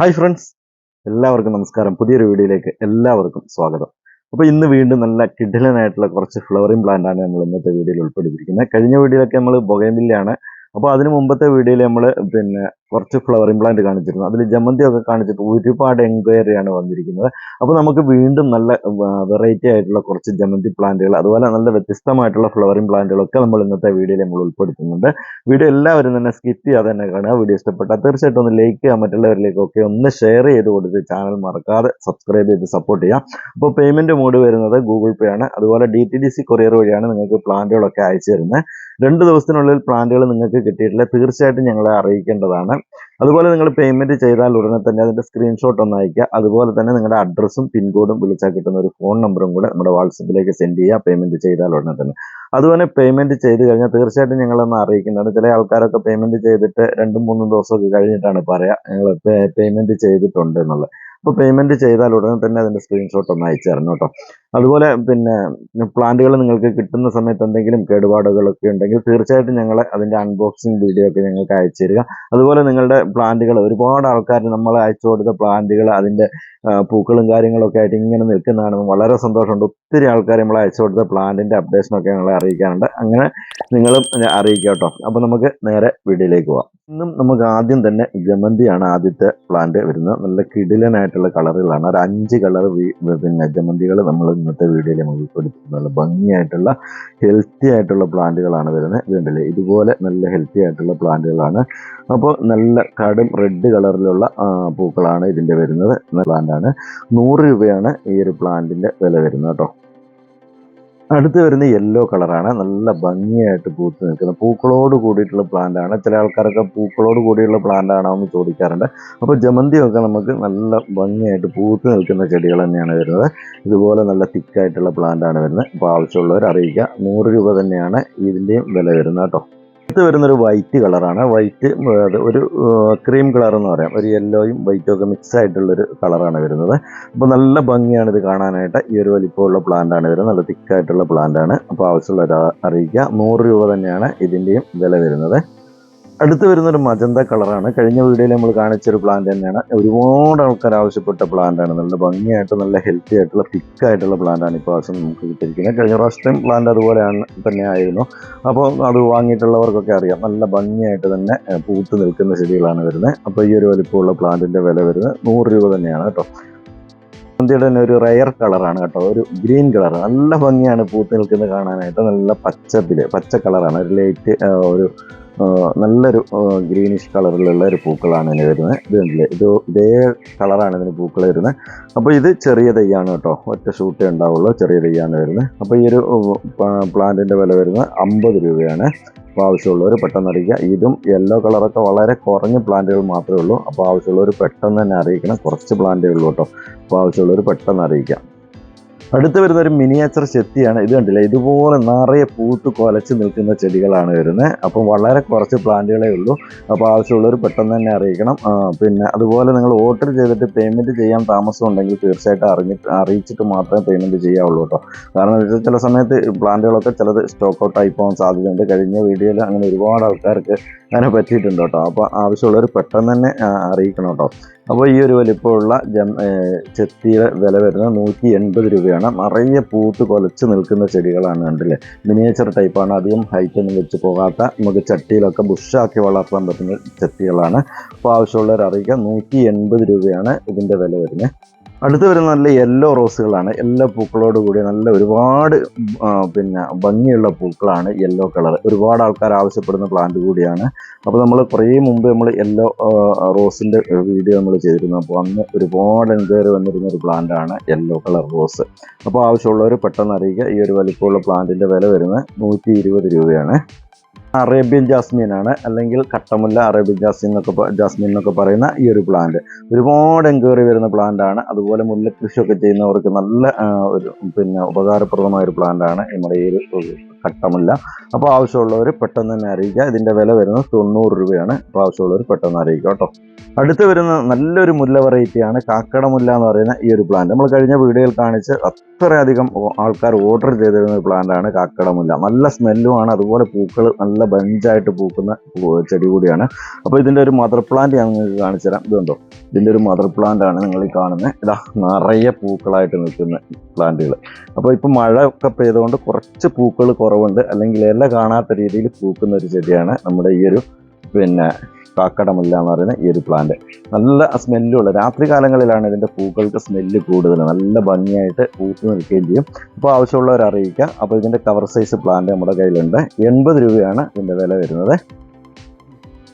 Hi friends എല്ലാവർക്കും നമസ്കാരം. പുതിയൊരു വീഡിയോയിലേക്ക് എല്ലാവർക്കും സ്വാഗതം. അപ്പോൾ ഇന്ന് വീണ്ടും നല്ല കിഡിലനായിട്ടുള്ള കുറച്ച് ഫ്ലവറിംഗ് പ്ലാന്റ് ആണ് നമ്മൾ ഇന്നത്തെ വീഡിയോയിൽ ഉൾപ്പെടുത്തിയിരിക്കുന്നത്. കഴിഞ്ഞ വീഡിയോയിലൊക്കെ നമ്മൾ ബൊഗൈമില്ലാണ് അപ്പോൾ അതിന് മുമ്പത്തെ വീഡിയോയിൽ നമ്മൾ പിന്നെ കുറച്ച് ഫ്ലവർ പ്ലാന്റ് കാണിച്ചിരുന്നു. അതിൽ ജമന്തി ഒക്കെ കാണിച്ചിട്ട് ഒരുപാട് എൻക്വയറിയാണ് വന്നിരിക്കുന്നത്. അപ്പോൾ നമുക്ക് വീണ്ടും നല്ല വെറൈറ്റി ആയിട്ടുള്ള കുറച്ച് ജമന്തി പ്ലാന്റുകൾ അതുപോലെ നല്ല വ്യത്യസ്തമായിട്ടുള്ള ഫ്ലവറിംഗ് പ്ലാന്റുകളൊക്കെ നമ്മൾ ഇന്നത്തെ വീഡിയോയിൽ നമ്മൾ ഉൾപ്പെടുത്തുന്നുണ്ട്. വീഡിയോ എല്ലാവരും തന്നെ സ്കിപ്പ് ചെയ്യാതെ തന്നെ കാണുക. വീഡിയോ ഇഷ്ടപ്പെട്ടാൽ തീർച്ചയായിട്ടും ഒന്ന് ലൈക്ക് ചെയ്യുക. മറ്റുള്ളവരിലേക്കൊക്കെ ഒന്ന് ഷെയർ ചെയ്ത് കൊടുത്ത് ചാനൽ മറക്കാതെ സബ്സ്ക്രൈബ് ചെയ്ത് സപ്പോർട്ട് ചെയ്യാം അപ്പോൾ പേയ്മെന്റ് മോഡ് വരുന്നത് ഗൂഗിൾ പേ ആണ്. അതുപോലെ D T D C courier വഴിയാണ് നിങ്ങൾക്ക് പ്ലാന്റുകളൊക്കെ അയച്ചു തരുന്നത്. രണ്ട് ദിവസത്തിനുള്ളിൽ പ്ലാന്റുകൾ നിങ്ങൾക്ക് കിട്ടിയിട്ടില്ല. തീർച്ചയായിട്ടും ഞങ്ങളെ അറിയിക്കേണ്ടതാണ്. അതുപോലെ നിങ്ങൾ പേയ്മെന്റ് ചെയ്താൽ ഉടനെ തന്നെ അതിന്റെ സ്ക്രീൻഷോട്ട് ഒന്ന് അയക്കുക അതുപോലെ തന്നെ നിങ്ങളുടെ അഡ്രസ്സും പിൻകോഡും വിളിച്ചാൽ കിട്ടുന്ന ഒരു ഫോൺ നമ്പറും കൂടെ നമ്മുടെ വാട്സപ്പിലേക്ക് സെൻഡ് ചെയ്യുക പേയ്മെന്റ് ചെയ്താൽ ഉടനെ തന്നെ. അതുപോലെ പേയ്മെന്റ് ചെയ്ത് കഴിഞ്ഞാൽ തീർച്ചയായിട്ടും ഞങ്ങളൊന്ന് അറിയിക്കുന്നുണ്ട് ചില ആൾക്കാരൊക്കെ പേയ്മെന്റ് ചെയ്തിട്ട് രണ്ടും മൂന്നും ദിവസമൊക്കെ കഴിഞ്ഞിട്ടാണ് പറയാ ഞങ്ങൾ പേയ്മെന്റ് ചെയ്തിട്ടുണ്ട് എന്നുള്ളത്. അപ്പോൾ പേയ്മെന്റ് ചെയ്താൽ ഉടനെ തന്നെ അതിന്റെ സ്ക്രീൻഷോട്ട് ഒന്ന് അയച്ചു തരണം കേട്ടോ. അതുപോലെ പിന്നെ പ്ലാന്റുകൾ നിങ്ങൾക്ക് കിട്ടുന്ന സമയത്ത് എന്തെങ്കിലും കേടുപാടുകളൊക്കെ ഉണ്ടെങ്കിൽ തീർച്ചയായിട്ടും ഞങ്ങൾ അതിന്റെ അൺബോക്സിങ് വീഡിയോ ഒക്കെ ഞങ്ങൾക്ക് അയച്ചു തരിക. അതുപോലെ നിങ്ങളുടെ പ്ലാന്റുകൾ ഒരുപാട് ആൾക്കാർ നമ്മൾ അയച്ചു കൊടുത്ത പ്ലാന്റുകൾ അതിന്റെ പൂക്കളും കാര്യങ്ങളൊക്കെ ആയിട്ട് ഇങ്ങനെ നിൽക്കുന്നതാണ്. വളരെ സന്തോഷമുണ്ട്. ഒത്തിരി ആൾക്കാർ നമ്മൾ അയച്ചു കൊടുത്ത പ്ലാന്റിന്റെ അപ്ഡേഷനൊക്കെ ഞങ്ങളെ അറിയിക്കാറുണ്ട് അങ്ങനെ നിങ്ങളും അറിയിക്കുക കേട്ടോ. അപ്പോൾ നമുക്ക് നേരെ വീഡിയോയിലേക്ക് പോവാം. ഇന്നും നമുക്ക് ആദ്യം തന്നെ ജമന്തിയാണ് ആദ്യത്തെ പ്ലാന്റ് വരുന്നത്. നല്ല കിടിലനായിട്ടുള്ള കളറുകളാണ്. ഒരു അഞ്ച് കളർ പിന്നെ ജമന്തികൾ നമ്മൾ ഇന്നത്തെ വീഡിയോയിൽ നമ്മൾ ഉൾപ്പെടുത്തി നല്ല ഭംഗിയായിട്ടുള്ള ഹെൽത്തി ആയിട്ടുള്ള പ്ലാന്റുകളാണ് വരുന്നത്. ഇതുണ്ടല്ലേ ഇതുപോലെ നല്ല ഹെൽത്തി ആയിട്ടുള്ള പ്ലാന്റുകളാണ്. അപ്പോൾ നല്ല കടും റെഡ് കളറിലുള്ള പൂക്കളാണ് ഇതിന്റെ വരുന്നത്. പ്ലാന്റാണ് നൂറ് രൂപയാണ് ഈ ഒരു പ്ലാന്റിന്റെ വില വരുന്നത് കേട്ടോ. അടുത്ത് വരുന്ന യെല്ലോ കളറാണ് നല്ല ഭംഗിയായിട്ട് പൂത്ത് നിൽക്കുന്ന പൂക്കളോട് കൂടിയിട്ടുള്ള പ്ലാന്റ് ആണ്. ചില ആൾക്കാരൊക്കെ പൂക്കളോട് കൂടിയുള്ള പ്ലാന്റ് ആണോ എന്ന് ചോദിക്കാറുണ്ട് അപ്പോൾ ജമന്തിയൊക്കെ നമുക്ക് നല്ല ഭംഗിയായിട്ട് പൂത്ത് നിൽക്കുന്ന ചെടികൾ തന്നെയാണ് വരുന്നത്. ഇതുപോലെ നല്ല തിക്കായിട്ടുള്ള പ്ലാന്റ് ആണ് വരുന്നത്. അപ്പോൾ ആവശ്യമുള്ളവർ അറിയിക്കുക. നൂറ് രൂപ തന്നെയാണ് ഇതിന്റെയും വില വരുന്നത് കേട്ടോ. അടുത്ത് വരുന്നൊരു വൈറ്റ് കളറാണ്. വൈറ്റ് ഒരു ക്രീം കളർ എന്ന് പറയാം. ഒരു യെല്ലോയും വൈറ്റും ഒക്കെ മിക്സ് ആയിട്ടുള്ളൊരു കളറാണ് വരുന്നത്. അപ്പോൾ നല്ല ഭംഗിയാണ് ഇത് കാണാനായിട്ട്. ഈ ഒരു വലിപ്പമുള്ള പ്ലാന്റ് ആണ് വരുന്നത്. നല്ല തിക്കായിട്ടുള്ള പ്ലാന്റ് ആണ്. അപ്പോൾ ആവശ്യമുള്ളവർ അറിയിക്കുക. നൂറ് രൂപ തന്നെയാണ് ഇതിന്റെയും വില വരുന്നത്. അടുത്ത് വരുന്നൊരു മജന്ത കളറാണ്. കഴിഞ്ഞ വീഡിയോയിൽ നമ്മൾ കാണിച്ചൊരു പ്ലാന്റ് തന്നെയാണ്. ഒരുപാട് ആൾക്കാർ ആവശ്യപ്പെട്ട പ്ലാന്റാണ് നല്ല ഭംഗിയായിട്ട് നല്ല ഹെൽത്തി ആയിട്ടുള്ള തിക്ക് ആയിട്ടുള്ള പ്ലാന്റ് ആണ് ഇപ്പോൾ ആവശ്യം നമുക്ക് കിട്ടിയിരിക്കുന്നത്. കഴിഞ്ഞ പ്രാവശ്യം പ്ലാന്റ് അതുപോലെയാണ് തന്നെ ആയിരുന്നു. അപ്പോൾ അത് വാങ്ങിയിട്ടുള്ളവർക്കൊക്കെ അറിയാം. നല്ല ഭംഗിയായിട്ട് തന്നെ പൂത്ത് നിൽക്കുന്ന ചെടികളാണ് വരുന്നത്. അപ്പോൾ ഈ ഒരു വലിപ്പമുള്ള പ്ലാന്റിന്റെ വില വരുന്നത് നൂറ് രൂപ തന്നെയാണ് കേട്ടോ. ഇന്ത്യയുടെ തന്നെ ഒരു റയർ കളറാണ് കേട്ടോ. ഒരു ഗ്രീൻ കളർ നല്ല ഭംഗിയാണ് പൂത്ത് നിൽക്കുന്നത് കാണാനായിട്ട്. നല്ല പച്ചപ്പിൽ പച്ച കളറാണ് ഒരു ലൈറ്റ് ഒരു നല്ലൊരു ഗ്രീനിഷ് കളറിലുള്ള ഒരു പൂക്കളാണ് ഇതിന് വരുന്നത്. ഇത് ഇത് ഇതേ കളറാണ് ഇതിന് പൂക്കൾ വരുന്നത്. അപ്പോൾ ഇത് ചെറിയ തൈയാണ് കേട്ടോ. ഒറ്റ ഷൂട്ടേ ഉണ്ടാവുള്ളൂ. ചെറിയ തൈയാണ് വരുന്നത്. അപ്പോൾ ഈ ഒരു പ്ലാന്റിന്റെ വില വരുന്നത് അമ്പത് രൂപയാണ്. അപ്പോൾ ആവശ്യമുള്ളവർ പെട്ടെന്ന് അറിയിക്കുക. ഇതും യെല്ലോ കളറൊക്കെ വളരെ കുറഞ്ഞ പ്ലാന്റുകൾ മാത്രമേ ഉള്ളൂ. അപ്പോൾ ആവശ്യമുള്ളവർ പെട്ടെന്ന് തന്നെ അറിയിക്കണം. കുറച്ച് പ്ലാന്റേ ഉള്ളൂ കേട്ടോ. അപ്പോൾ ആവശ്യമുള്ളവർ പെട്ടെന്ന് അറിയിക്കാം അടുത്ത് വരുന്ന ഒരു മിനിയേച്ചർ ചെത്തിയാണ്. ഇത് കണ്ടില്ല? ഇതുപോലെ നിറയെ പൂത്ത് കൊലച്ച് നിൽക്കുന്ന ചെടികളാണ് വരുന്നത്. അപ്പം വളരെ കുറച്ച് പ്ലാന്റുകളേ ഉള്ളൂ. അപ്പോൾ ആവശ്യമുള്ളവർ പെട്ടെന്ന് തന്നെ അറിയിക്കണം. പിന്നെ അതുപോലെ നിങ്ങൾ ഓർഡർ ചെയ്തിട്ട് പേയ്മെന്റ് ചെയ്യാൻ താമസം ഉണ്ടെങ്കിൽ തീർച്ചയായിട്ടും അറിഞ്ഞിട്ട് അറിയിച്ചിട്ട് മാത്രമേ പേയ്മെന്റ് ചെയ്യാവുള്ളൂ കേട്ടോ. കാരണം ചില സമയത്ത് പ്ലാന്റുകളൊക്കെ ചിലത് സ്റ്റോക്ക് ഔട്ട് ആയി പോകാൻ സാധ്യതയുണ്ട്. കഴിഞ്ഞ വീഡിയോയിൽ അങ്ങനെ ഒരുപാട് ആൾക്കാർക്ക് അങ്ങനെ പറ്റിയിട്ടുണ്ട് കേട്ടോ. അപ്പോൾ ആവശ്യമുള്ളവർ പെട്ടെന്ന് തന്നെ അറിയിക്കണം കേട്ടോ. അപ്പോൾ ഈ ഒരു വലിപ്പമുള്ള ജം ചെത്തിയുടെ വില വരുന്നത് നൂറ്റി എൺപത് രൂപയാണ്. നിറയെ പൂത്ത് കൊലച്ച് നിൽക്കുന്ന ചെടികളാണ് കണ്ടില്ലേ? മിനിയേച്ചർ ടൈപ്പാണ് അധികം ഹൈറ്റ് ഒന്നും വെച്ച് പോകാത്ത നമുക്ക് ചട്ടിയിലൊക്കെ ബുഷാക്കി വളർത്താൻ പറ്റുന്ന ചെത്തികളാണ്. അപ്പോൾ ആവശ്യമുള്ളവർ അറിയിക്കാം. നൂറ്റി എൺപത് രൂപയാണ് ഇതിന്റെ വില വരുന്നത്. അടുത്ത് വരുന്ന നല്ല യെല്ലോ റോസുകളാണ് എല്ലാ പൂക്കളോട് കൂടി നല്ല ഒരുപാട് പിന്നെ ഭംഗിയുള്ള പൂക്കളാണ് യെല്ലോ കളർ ഒരുപാട് ആൾക്കാർ ആവശ്യപ്പെടുന്ന പ്ലാന്റ് കൂടിയാണ്. അപ്പോൾ നമ്മൾ കുറേ മുമ്പ് നമ്മൾ യെല്ലോ റോസിന്റെ വീഡിയോ നമ്മൾ ചെയ്തിരുന്നു. അപ്പോൾ അന്ന് ഒരുപാട് എൻക്വയറി വന്നിരുന്ന ഒരു പ്ലാന്റാണ് യെല്ലോ കളർ റോസ് അപ്പോൾ ആവശ്യമുള്ളവർ പെട്ടെന്ന് അറിയിക്കുക ഈ ഒരു വലിപ്പമുള്ള പ്ലാന്റിന്റെ വില വരുന്നത് നൂറ്റി രൂപയാണ്. അറേബ്യൻ ജാസ്മിൻ ആണ് അല്ലെങ്കിൽ കട്ടമുല്ല അറേബ്യൻ ജാസ്മിൻ എന്നൊക്കെ ജാസ്മിൻ എന്നൊക്കെ പറയുന്ന ഈ ഒരു പ്ലാന്റ് ഒരുപാട് എൻക്വയറി വരുന്ന പ്ലാന്റ് ആണ്. അതുപോലെ മുല്ലക്കൃഷിയൊക്കെ ചെയ്യുന്നവർക്ക് നല്ല ഒരു പിന്നെ ഉപകാരപ്രദമായ ഒരു പ്ലാന്റ് ആണ് നമ്മുടെ ഈ ഒരു കട്ടമുല്ല. അപ്പോൾ ആവശ്യമുള്ളവർ പെട്ടെന്ന് തന്നെ അറിയിക്കുക. ഇതിന്റെ വില വരുന്നത് തൊണ്ണൂറ് രൂപയാണ്. അപ്പോൾ ആവശ്യമുള്ളവർ പെട്ടെന്ന് അറിയിക്കുക കേട്ടോ. അടുത്ത് വരുന്ന നല്ലൊരു മുല്ല വെറൈറ്റിയാണ് കാക്കട മുല്ല എന്ന് പറയുന്ന ഈ ഒരു പ്ലാന്റ് നമ്മൾ കഴിഞ്ഞ വീഡിയോയിൽ കാണിച്ച് അത്രയധികം ആൾക്കാർ ഓർഡർ ചെയ്തിരുന്ന പ്ലാന്റാണ് കാക്കടമുല്ല. നല്ല സ്മെല്ലുമാണ് അതുപോലെ പൂക്കൾ നല്ല ബഞ്ചായിട്ട് പൂക്കുന്ന ചെടി കൂടിയാണ്. അപ്പോൾ ഇതിന്റെ ഒരു മദർ പ്ലാന്റ് ഞാൻ നിങ്ങൾക്ക് കാണിച്ചു തരാം. ഇതുണ്ടോ? ഇതിന്റെ ഒരു മദർ പ്ലാന്റ് ആണ് നിങ്ങൾ ഈ കാണുന്നത് ഇതാ നിറയെ പൂക്കളായിട്ട് നിൽക്കുന്ന പ്ലാന്റുകൾ അപ്പോൾ ഇപ്പോൾ മഴ ഒക്കെ പെയ്തുകൊണ്ട് കുറച്ച് പൂക്കൾ കുറവുണ്ട്. അല്ലെങ്കിൽ ഇല കാണാത്ത രീതിയിൽ പൂക്കുന്ന ഒരു ചെടിയാണ് നമ്മുടെ ഈ ഒരു പിന്നെ കാക്കടമുല്ല എന്ന് പറയുന്ന ഈ ഒരു പ്ലാന്റ് നല്ല സ്മെല്ലുള്ള രാത്രി കാലങ്ങളിലാണ് ഇതിന്റെ പൂക്കൾക്ക് സ്മെല്ല് കൂടുതൽ. നല്ല ഭംഗിയായിട്ട് പൂത്ത് നിൽക്കുകയും ചെയ്യും. അപ്പോൾ ആവശ്യമുള്ളവർ അറിയിക്കുക അപ്പോൾ ഇതിന്റെ കവർ സൈസ് പ്ലാന്റ് നമ്മുടെ കയ്യിലുണ്ട്. എൺപത് രൂപയാണ് ഇതിന്റെ വില വരുന്നത്.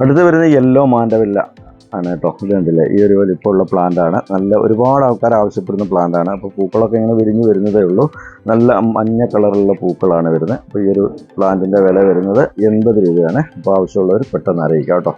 അടുത്ത് വരുന്നത് യെല്ലോ മാൻഡവില്ല ആണ് കേട്ടോ. ഇത് കണ്ടില്ലേ? ഈ ഒരു വലിപ്പമുള്ള പ്ലാന്റ് ആണ്. നല്ല ഒരുപാട് ആൾക്കാർ ആവശ്യപ്പെടുന്ന പ്ലാന്റാണ് അപ്പോൾ പൂക്കളൊക്കെ ഇങ്ങനെ വിരിഞ്ഞ് വരുന്നതേ ഉള്ളൂ. നല്ല മഞ്ഞ കളറുള്ള പൂക്കളാണ് വരുന്നത്. അപ്പോൾ ഈ ഒരു പ്ലാന്റിന്റെ വില വരുന്നത് എൺപത് രൂപയാണ്. അപ്പോൾ ആവശ്യമുള്ളവർ പെട്ടെന്ന് അറിയിക്കാം കേട്ടോ.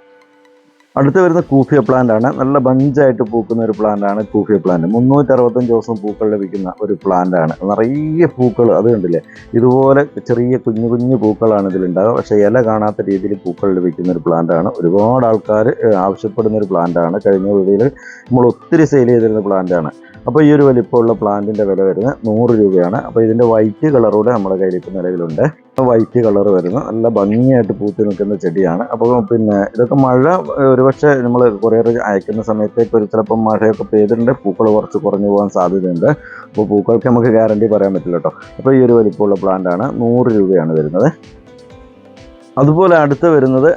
അടുത്ത് വരുന്ന കൂഫിയ പ്ലാന്റ് ആണ്. നല്ല ബഞ്ചായിട്ട് പൂക്കുന്ന ഒരു പ്ലാന്റ് ആണ് കൂഫിയ പ്ലാന്റ് മുന്നൂറ്റി അറുപത്തഞ്ച് ദിവസം പൂക്കൾ ലഭിക്കുന്ന ഒരു പ്ലാന്റ് ആണ്. നിറയെ പൂക്കൾ അത് കണ്ടില്ലേ? ഇതുപോലെ ചെറിയ കുഞ്ഞു കുഞ്ഞു പൂക്കളാണ് ഇതിലുണ്ടാകുക പക്ഷേ ഇല കാണാത്ത രീതിയിൽ പൂക്കൾ ലഭിക്കുന്ന ഒരു പ്ലാന്റ് ആണ്. ഒരുപാട് ആൾക്കാർ ആവശ്യപ്പെടുന്ന ഒരു പ്ലാന്റ് ആണ്. കഴിഞ്ഞ വീഡിയോയിൽ നമ്മൾ ഒത്തിരി സെയിൽ ചെയ്തിരുന്ന പ്ലാന്റ് ആണ്. അപ്പോൾ ഈ ഒരു വലിപ്പമുള്ള പ്ലാന്റിന്റെ വില വരുന്നത് നൂറ് രൂപയാണ്. അപ്പോൾ ഇതിന്റെ വൈറ്റ് കളറൂടെ നമ്മുടെ കയ്യിൽ ഇപ്പോൾ നിലവിലുണ്ട് വൈറ്റ് കളർ വരുന്നു. നല്ല ഭംഗിയായിട്ട് പൂത്തി നിൽക്കുന്ന ചെടിയാണ്. അപ്പോൾ പിന്നെ ഇതൊക്കെ മഴ ഒരുപക്ഷെ നമ്മൾ കൊറിയർ അയക്കുന്ന സമയത്തേക്ക് ഒരു ചിലപ്പം മഴയൊക്കെ പെയ്തിട്ടുണ്ട്. പൂക്കൾ കുറച്ച് കുറഞ്ഞു പോകാൻ സാധ്യതയുണ്ട്. അപ്പോൾ പൂക്കൾക്ക് നമുക്ക് ഗ്യാരണ്ടി പറയാൻ പറ്റില്ല കേട്ടോ. അപ്പോൾ ഈ ഒരു വലിപ്പമുള്ള പ്ലാന്റ് ആണ്. നൂറ് രൂപയാണ് വരുന്നത്. അതുപോലെ അടുത്ത് വരുന്നത്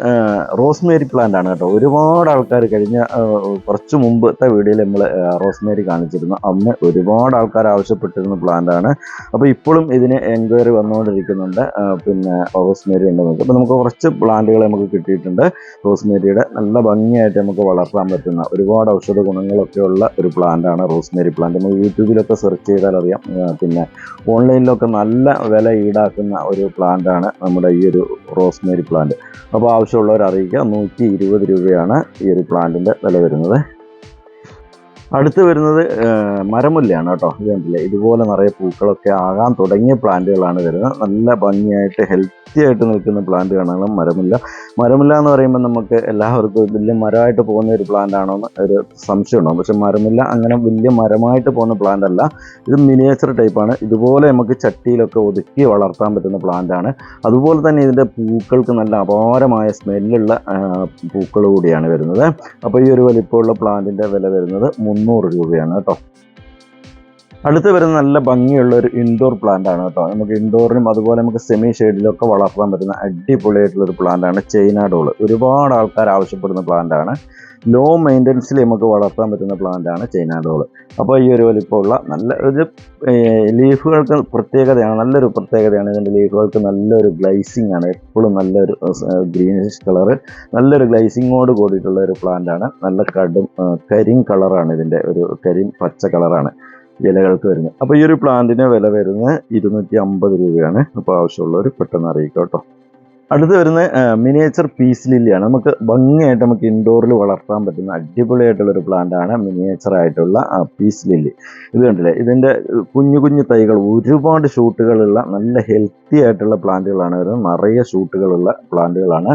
റോസ്മേരി പ്ലാന്റ് ആണ് കേട്ടോ. ഒരുപാട് ആൾക്കാർ കഴിഞ്ഞ കുറച്ച് മുമ്പത്തെ വീഡിയോയിൽ നമ്മൾ റോസ്മേരി കാണിച്ചിരുന്നു. അന്ന് ഒരുപാട് ആൾക്കാർ ആവശ്യപ്പെട്ടിരുന്ന പ്ലാന്റ് ആണ്. അപ്പോൾ ഇപ്പോഴും ഇതിന് എൻക്വയറി വന്നുകൊണ്ടിരിക്കുന്നുണ്ട്. പിന്നെ റോസ്മേരി ഉണ്ട് നമുക്ക് അപ്പോൾ നമുക്ക് കുറച്ച് പ്ലാന്റുകൾ നമുക്ക് കിട്ടിയിട്ടുണ്ട്. റോസ്മേരിയുടെ നല്ല ഭംഗിയായിട്ട് നമുക്ക് വളർത്താൻ പറ്റുന്ന ഒരുപാട് ഔഷധ ഗുണങ്ങളൊക്കെ ഉള്ള ഒരു പ്ലാന്റ് ആണ് റോസ്മേരി പ്ലാന്റ് നമ്മൾ യൂട്യൂബിലൊക്കെ സെർച്ച് ചെയ്താൽ അറിയാം. പിന്നെ ഓൺലൈനിലൊക്കെ നല്ല വില ഈടാക്കുന്ന ഒരു പ്ലാന്റ് ആണ് നമ്മുടെ ഈ ഒരു റോസ്മേരി പ്ലാന്റ് അപ്പോൾ ആവശ്യമുള്ളവർ അറിയിക്കുക നൂറ്റി ഇരുപത് രൂപയാണ് ഈ ഒരു പ്ലാന്റിന്റെ വില വരുന്നത്. അടുത്ത് വരുന്നത് മരമുല്ലയാണ് കേട്ടോ. ഇത് കണ്ടില്ലേ? ഇതുപോലെ നിറയെ പൂക്കളൊക്കെ ആകാൻ തുടങ്ങിയ പ്ലാന്റുകളാണ് വരുന്നത്. നല്ല ഭംഗിയായിട്ട് ഹെൽത്തി ആയിട്ട് നിൽക്കുന്ന പ്ലാന്റുകളാണ് മരമുല്ല. മരമുല്ല എന്ന് പറയുമ്പോൾ നമുക്ക് എല്ലാവർക്കും വലിയ മരമായിട്ട് പോകുന്ന ഒരു പ്ലാന്റ് ആണോ എന്ന് ഒരു സംശയം ഉണ്ടാവും. പക്ഷെ മരമുല്ല അങ്ങനെ വലിയ മരമായിട്ട് പോകുന്ന പ്ലാന്റ് അല്ല. ഇത് മിനിയേച്ചർ ടൈപ്പാണ് ഇതുപോലെ നമുക്ക് ചട്ടിയിലൊക്കെ ഒതുക്കി വളർത്താൻ പറ്റുന്ന പ്ലാന്റ് ആണ്. അതുപോലെ തന്നെ ഇതിന്റെ പൂക്കൾക്ക് നല്ല അപാരമായ സ്മെല്ലുള്ള പൂക്കൾ കൂടിയാണ് വരുന്നത്. അപ്പോൾ ഈ ഒരു വലിപ്പമുള്ള പ്ലാന്റിന്റെ വില വരുന്നത് മുന്നൂറ് രൂപയാണ് കേട്ടോ. അടുത്ത് വരുന്ന നല്ല ഭംഗിയുള്ള ഒരു ഇൻഡോർ പ്ലാന്റ് ആണ് കേട്ടോ. നമുക്ക് ഇൻഡോറിനും അതുപോലെ നമുക്ക് സെമി ഷെയ്ഡിലൊക്കെ വളർത്താൻ പറ്റുന്ന അടിപൊളിയായിട്ടുള്ള ഒരു പ്ലാന്റ് ആണ് ചൈന ഡോൾ ഒരുപാട് ആൾക്കാർ ആവശ്യപ്പെടുന്ന പ്ലാന്റ് ആണ്. ലോ മെയിന്റനൻസിൽ നമുക്ക് വളർത്താൻ പറ്റുന്ന പ്ലാന്റ് ആണ് ചൈന ഡോൾ അപ്പോൾ ഈ ഒരു വലിപ്പമുള്ള നല്ല ഒരു ലീഫുകൾക്ക് പ്രത്യേകതയാണ് നല്ലൊരു പ്രത്യേകതയാണ് ഇതിന്റെ ലീഫുകൾക്ക് നല്ലൊരു ഗ്ലൈസിങ് ആണ്. എപ്പോഴും നല്ലൊരു ഗ്രീനിഷ് കളർ നല്ലൊരു ഗ്ലൈസിങ്ങോട് കൂടിയിട്ടുള്ള ഒരു പ്ലാന്റ് ആണ്. നല്ല കടും കരിം കളറാണ് ഇതിന്റെ ഒരു കരിം പച്ച കളറാണ് ഇലകൾക്ക് വരുന്നത്. അപ്പോൾ ഈ ഒരു പ്ലാന്റിന് വില വരുന്നത് ഇരുന്നൂറ്റി അമ്പത് രൂപയാണ്. അപ്പോൾ ആവശ്യമുള്ളവർ പെട്ടെന്ന് അറിയിക്കാം കേട്ടോ. അടുത്ത് വരുന്ന മിനിയേച്ചർ പീസ് ലില്ലിയാണ് നമുക്ക് ഭംഗിയായിട്ട് നമുക്ക് ഇൻഡോറിൽ വളർത്താൻ പറ്റുന്ന അടിപൊളിയായിട്ടുള്ള ഒരു പ്ലാന്റ് ആണ് മിനിയേച്ചർ ആയിട്ടുള്ള പീസ് ലില്ലി ഇത് കണ്ടില്ലേ? ഇതിന്റെ കുഞ്ഞു കുഞ്ഞു തൈകൾ ഒരുപാട് ഷൂട്ടുകളുള്ള നല്ല ഹെൽത്തി ആയിട്ടുള്ള പ്ലാന്റുകളാണ് വരുന്നത്. നിറയെ ഷൂട്ടുകളുള്ള പ്ലാന്റുകളാണ്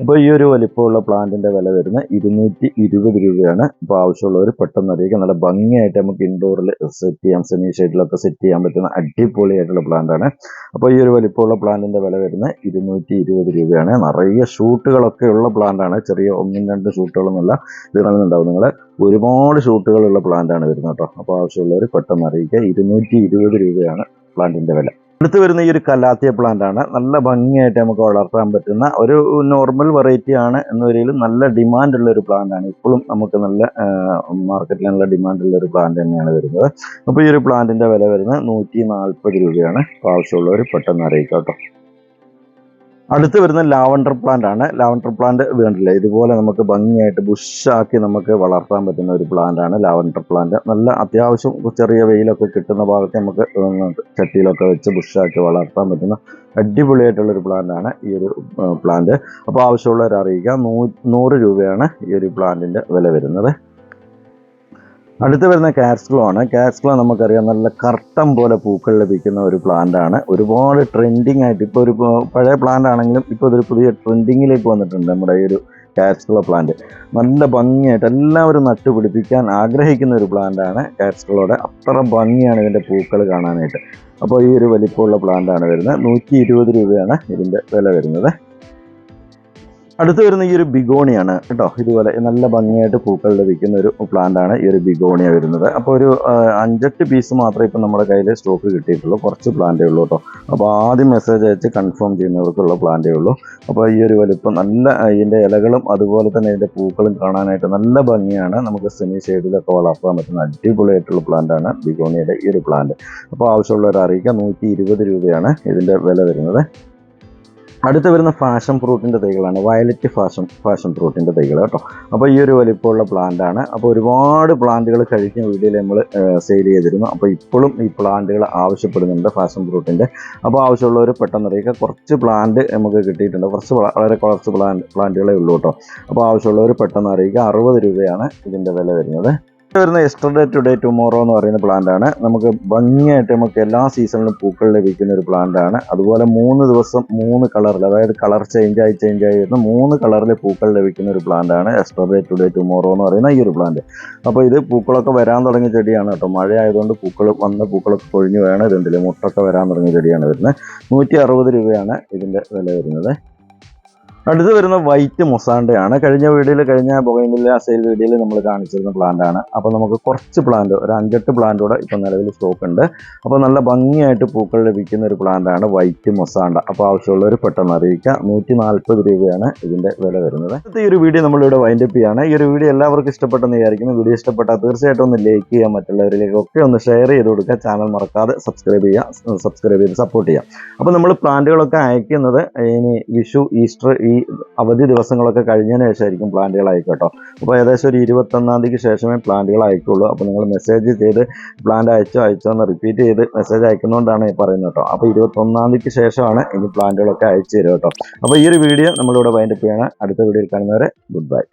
അപ്പോൾ ഈ ഒരു വലിപ്പമുള്ള പ്ലാന്റിന്റെ വില വരുന്നത് ഇരുന്നൂറ്റി ഇരുപത് രൂപയാണ്. അപ്പോൾ ആവശ്യമുള്ളവർ പെട്ടെന്ന് അറിയിക്കുക. നല്ല ഭംഗിയായിട്ട് നമുക്ക് ഇൻഡോറിൽ സെറ്റ് ചെയ്യാം. സെമി ഷെയ്ഡിലൊക്കെ സെറ്റ് ചെയ്യാൻ പറ്റുന്ന അടിപൊളിയായിട്ടുള്ള പ്ലാന്റാണ് അപ്പോൾ ഈ ഒരു വലിപ്പമുള്ള പ്ലാന്റിന്റെ വില വരുന്നത് ഇരുന്നൂറ്റി ഇരുപത് രൂപയാണ്. നിറയെ ഷൂട്ടുകളൊക്കെ ഉള്ള പ്ലാന്റാണ് ചെറിയ ഒന്നും രണ്ട് ഷൂട്ടുകളൊന്നുമല്ല. ഇത് കാണുന്നുണ്ടാവും നിങ്ങൾ ഒരുപാട് ഷൂട്ടുകളുള്ള പ്ലാന്റാണ് വരുന്നത് കേട്ടോ. അപ്പോൾ ആവശ്യമുള്ളവർ പെട്ടെന്ന് അറിയിക്കുക. ഇരുന്നൂറ്റി ഇരുപത് രൂപയാണ് പ്ലാന്റിന്റെ വില. അടുത്ത് വരുന്ന ഈ ഒരു കല്ലാത്തിയ പ്ലാന്റ് ആണ്. നല്ല ഭംഗിയായിട്ട് നമുക്ക് വളർത്താൻ പറ്റുന്ന ഒരു നോർമൽ വെറൈറ്റി ആണ് എന്നൊരിക്കലും നല്ല ഡിമാൻഡ് ഉള്ള ഒരു പ്ലാന്റ് ആണ്. ഇപ്പോഴും നമുക്ക് നല്ല മാർക്കറ്റിൽ നല്ല ഡിമാൻഡ് ഉള്ള ഒരു പ്ലാന്റ് തന്നെയാണ് വരുന്നത്. അപ്പോൾ ഈ ഒരു പ്ലാന്റിന്റെ വില വരുന്നത് നൂറ്റി രൂപയാണ്. ആവശ്യമുള്ളവർ പെട്ടെന്ന് അറിയിക്കാം കേട്ടോ. അടുത്ത് വരുന്ന ലാവണ്ടർ പ്ലാന്റ് ആണ്. ലാവണ്ടർ പ്ലാന്റ് വേണ്ടില്ല. ഇതുപോലെ നമുക്ക് ഭംഗിയായിട്ട് ബുഷാക്കി നമുക്ക് വളർത്താൻ പറ്റുന്ന ഒരു പ്ലാന്റ് ആണ് ലാവണ്ടർ പ്ലാന്റ് നല്ല അത്യാവശ്യം ചെറിയ വെയിലൊക്കെ കിട്ടുന്ന ഭാഗത്ത് നമുക്ക് ചട്ടിയിലൊക്കെ വെച്ച് ബുഷാക്കി വളർത്താൻ പറ്റുന്ന അടിപൊളിയായിട്ടുള്ള ഒരു പ്ലാന്റ് ആണ് ഈ ഒരു പ്ലാന്റ് അപ്പോൾ ആവശ്യമുള്ളവർ അറിയിക്കാം. നൂ നൂറ് രൂപയാണ് ഈ ഒരു പ്ലാന്റിന്റെ വില വരുന്നത്. അടുത്ത് വരുന്ന കാറ്റ്സ്ക്ലോ ആണ്. കാറ്റ്സ്ക്ലോ നമുക്കറിയാം നല്ല കർട്ടം പോലെ പൂക്കൾ ലഭിക്കുന്ന ഒരു പ്ലാന്റ് ആണ്. ഒരുപാട് ട്രെൻഡിങ് ആയിട്ട് ഇപ്പോൾ ഒരു പഴയ പ്ലാന്റ് ആണെങ്കിലും ഇപ്പോൾ ഇതൊരു പുതിയ ട്രെൻഡിങ്ങിലേക്ക് വന്നിട്ടുണ്ട് നമ്മുടെ ഈ ഒരു കാറ്റ്സ്ക്ലോ പ്ലാന്റ് നല്ല ഭംഗിയായിട്ട് എല്ലാവരും നട്ടുപിടിപ്പിക്കാൻ ആഗ്രഹിക്കുന്ന ഒരു പ്ലാന്റ് ആണ് കാറ്റ്സ്ക്ലോയുടെ അത്ര ഭംഗിയാണ് ഇതിന്റെ പൂക്കൾ കാണാനായിട്ട്. അപ്പോൾ ഈ ഒരു വലിപ്പമുള്ള പ്ലാന്റ് ആണ് വരുന്നത്. നൂറ്റി രൂപയാണ് ഇതിന്റെ വില വരുന്നത്. അടുത്ത് വരുന്ന ഈ ഒരു ബിഗോണിയാണ് കേട്ടോ. ഇതുപോലെ നല്ല ഭംഗിയായിട്ട് പൂക്കൾ ലഭിക്കുന്ന ഒരു പ്ലാന്റ് ആണ് ഈ ഒരു ബിഗോണിയ വരുന്നത്. അപ്പോൾ ഒരു അഞ്ചെട്ട് പീസ് മാത്രമേ ഇപ്പം നമ്മുടെ കയ്യിൽ സ്റ്റോക്ക് കിട്ടിയിട്ടുള്ളൂ. കുറച്ച് പ്ലാന്റേ ഉള്ളൂ കേട്ടോ. അപ്പോൾ ആദ്യം മെസ്സേജ് അയച്ച് കൺഫേം ചെയ്യുന്നവർക്കുള്ള പ്ലാന്റേ ഉള്ളൂ. അപ്പോൾ ഈ ഒരു വലിപ്പം നല്ല ഇതിന്റെ ഇലകളും അതുപോലെ തന്നെ ഇതിന്റെ പൂക്കളും കാണാനായിട്ട് നല്ല ഭംഗിയാണ്. നമുക്ക് സെമി ഷെയ്ഡിലൊക്കെ വളർത്താൻ പറ്റുന്ന അടിപൊളിയായിട്ടുള്ള പ്ലാന്റ് ആണ് ബിഗോണിയുടെ ഈ ഒരു പ്ലാന്റ് അപ്പോൾ ആവശ്യമുള്ളവരെ അറിയിക്കുക നൂറ്റി രൂപയാണ് ഇതിന്റെ വില വരുന്നത്. അടുത്ത് വരുന്ന ഫാഷൻ ഫ്രൂട്ടിന്റെ തൈകളാണ്. വയലറ്റ് ഫാഷൻ ഫാഷൻ ഫ്രൂട്ടിന്റെ തൈകൾ കേട്ടോ. അപ്പോൾ ഈ ഒരു വലിപ്പമുള്ള പ്ലാന്റാണ് അപ്പോൾ ഒരുപാട് പ്ലാന്റുകൾ കഴിഞ്ഞ വീഡിയോയിൽ നമ്മൾ സെയിൽ ചെയ്തിരുന്നു. അപ്പോൾ ഇപ്പോഴും ഈ പ്ലാന്റുകൾ ആവശ്യപ്പെടുന്നുണ്ട് ഫാഷൻ ഫ്രൂട്ടിന്റെ അപ്പോൾ ആവശ്യമുള്ളവർ പെട്ടെന്ന് അറിയിക്കുക. കുറച്ച് പ്ലാന്റ് നമുക്ക് കിട്ടിയിട്ടുണ്ട്. കുറച്ച് വള- വളരെ കുറച്ച് പ്ലാന്റ് പ്ലാന്റുകളേ ഉള്ളൂ കേട്ടോ. അപ്പോൾ ആവശ്യമുള്ളവർ പെട്ടെന്ന് അറിയിക്കുക. അറുപത് രൂപയാണ് ഇതിന്റെ വില വരുന്നത്. വരുന്ന എസ്റ്റർഡേ ടുഡേ ടുമോറോ എന്ന് പറയുന്ന പ്ലാന്റ് ആണ്. നമുക്ക് ഭംഗിയായിട്ട് നമുക്ക് എല്ലാ സീസണിലും പൂക്കൾ ലഭിക്കുന്ന ഒരു പ്ലാന്റ് ആണ്. അതുപോലെ മൂന്ന് ദിവസം മൂന്ന് കളറിൽ അതായത് കളർ ചേഞ്ച് ആയി ചേഞ്ച് ആയി വരുന്ന മൂന്ന് കളറിൽ പൂക്കൾ ലഭിക്കുന്ന ഒരു പ്ലാന്റ് ആണ് എസ്റ്റർഡേ ടുഡേ ടുമോറോ എന്ന് പറയുന്ന ഈ ഒരു പ്ലാന്റ് അപ്പോൾ ഇത് പൂക്കളൊക്കെ വരാൻ തുടങ്ങിയ ചെടിയാണ് കേട്ടോ. മഴ ആയതുകൊണ്ട് പൂക്കൾ വന്ന പൂക്കളൊക്കെ കൊഴിഞ്ഞു വേണം ഇതുണ്ടല്ലേ മുട്ടൊക്കെ വരാൻ തുടങ്ങിയ ചെടിയാണ് വരുന്നത്. നൂറ്റി രൂപയാണ് ഇതിന്റെ വില വരുന്നത്. അടുത്ത് വരുന്ന വൈറ്റ് മൊസാണ്ടയാണ്. കഴിഞ്ഞ വീഡിയോയിൽ കഴിഞ്ഞ ബൊഗൈമില്ല സെയിൽ വീഡിയോയിൽ നമ്മൾ കാണിച്ചിരുന്ന പ്ലാന്റ് ആണ്. അപ്പോൾ നമുക്ക് കുറച്ച് പ്ലാന്റ് ഒരു അഞ്ചെട്ട് പ്ലാന്റ് കൂടെ ഇപ്പോൾ നിലവിൽ സ്റ്റോക്ക് ഉണ്ട്. അപ്പോൾ നല്ല ഭംഗിയായിട്ട് പൂക്കൾ ലഭിക്കുന്ന ഒരു പ്ലാന്റ് ആണ് വൈറ്റ് മൊസാണ്ട. അപ്പോൾ ആവശ്യമുള്ളവർ പെട്ടെന്ന് അറിയിക്കുക നൂറ്റി നാൽപ്പത് രൂപയാണ് ഇതിന്റെ വില വരുന്നത്. ഈ ഒരു വീഡിയോ നമ്മളിവിടെ വൈൻഡപ്പ് ചെയ്യാണ്. ഈ ഒരു വീഡിയോ എല്ലാവർക്കും ഇഷ്ടപ്പെട്ടെന്ന് വിചാരിക്കുന്നു. വീഡിയോ ഇഷ്ടപ്പെട്ടാൽ തീർച്ചയായിട്ടും ഒന്ന് ലൈക്ക് ചെയ്യുക മറ്റുള്ളവരിലേക്കൊക്കെ ഒന്ന് ഷെയർ ചെയ്ത് കൊടുക്കുക. ചാനൽ മറക്കാതെ സബ്സ്ക്രൈബ് ചെയ്യുക സബ്സ്ക്രൈബ് ചെയ്ത് സപ്പോർട്ട് ചെയ്യുക. അപ്പോൾ നമ്മൾ പ്ലാന്റുകളൊക്കെ അയക്കുന്നത് ഇനി വിഷു ഈസ്റ്റർ ഈ അവധി ദിവസങ്ങളൊക്കെ കഴിഞ്ഞതിന് ശേഷമായിരിക്കും പ്ലാന്റുകൾ അയക്കട്ടോ അപ്പോൾ ഏകദേശം ഒരു ഇരുപത്തൊന്നാം തീയതിക്ക് ശേഷമേ പ്ലാന്റുകൾ അയക്കുള്ളൂ അപ്പോൾ നിങ്ങൾ മെസ്സേജ് ചെയ്ത് പ്ലാന്റ് അയച്ചോ അയച്ചോ എന്ന് റിപ്പീറ്റ് ചെയ്ത് മെസ്സേജ് അയക്കുന്നതുകൊണ്ടാണ് ഈ പറയുന്നത് കേട്ടോ. അപ്പോൾ ഇരുപത്തൊന്നാം തീയതിക്ക് ശേഷമാണ് ഇനി പ്ലാന്റുകളൊക്കെ അയച്ചു തരും കേട്ടോ. അപ്പോൾ ഈ ഒരു വീഡിയോ നമ്മളിവിടെ വൈൻഡപ്പ് ചെയ്യണം. അടുത്ത വീഡിയോയിൽ കാണുന്നവരെ ഗുഡ് ബൈ